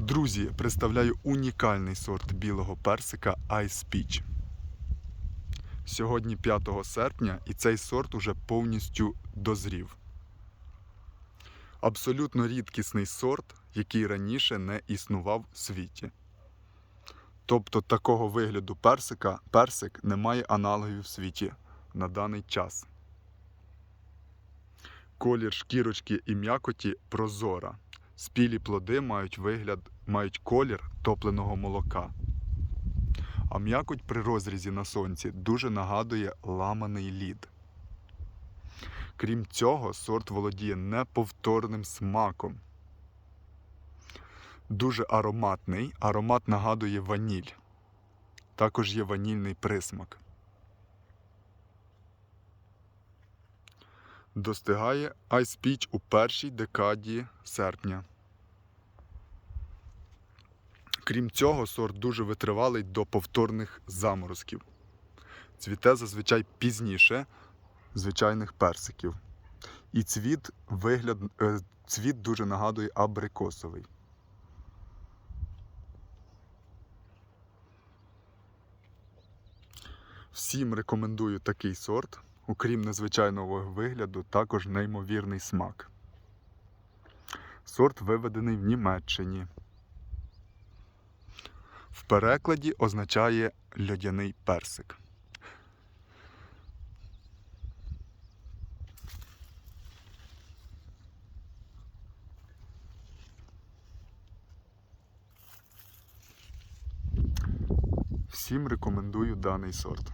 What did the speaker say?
Друзі, представляю унікальний сорт білого персика Ice Peach. Сьогодні 5 серпня і цей сорт уже повністю дозрів. Абсолютно рідкісний сорт, який раніше не існував в світі. Тобто такого вигляду персика, персик не має аналогів в світі на даний час. Колір шкірочки і м'якоті прозора. Спілі плоди мають вигляд, мають колір топленого молока. А м'якоть при розрізі на сонці дуже нагадує ламаний лід. Крім цього, сорт володіє неповторним смаком. Дуже ароматний, аромат нагадує ваніль. Також є ванільний присмак. Достигає Ice Peach у першій декаді серпня. Крім цього, сорт дуже витривалий до повторних заморозків. Цвіте зазвичай пізніше звичайних персиків. І цвіт, вигляд, е, цвіт дуже нагадує абрикосовий. Всім рекомендую такий сорт. Окрім незвичайного вигляду, також неймовірний смак. Сорт виведений в Німеччині. В перекладі означає льодяний персик. Всім рекомендую даний сорт.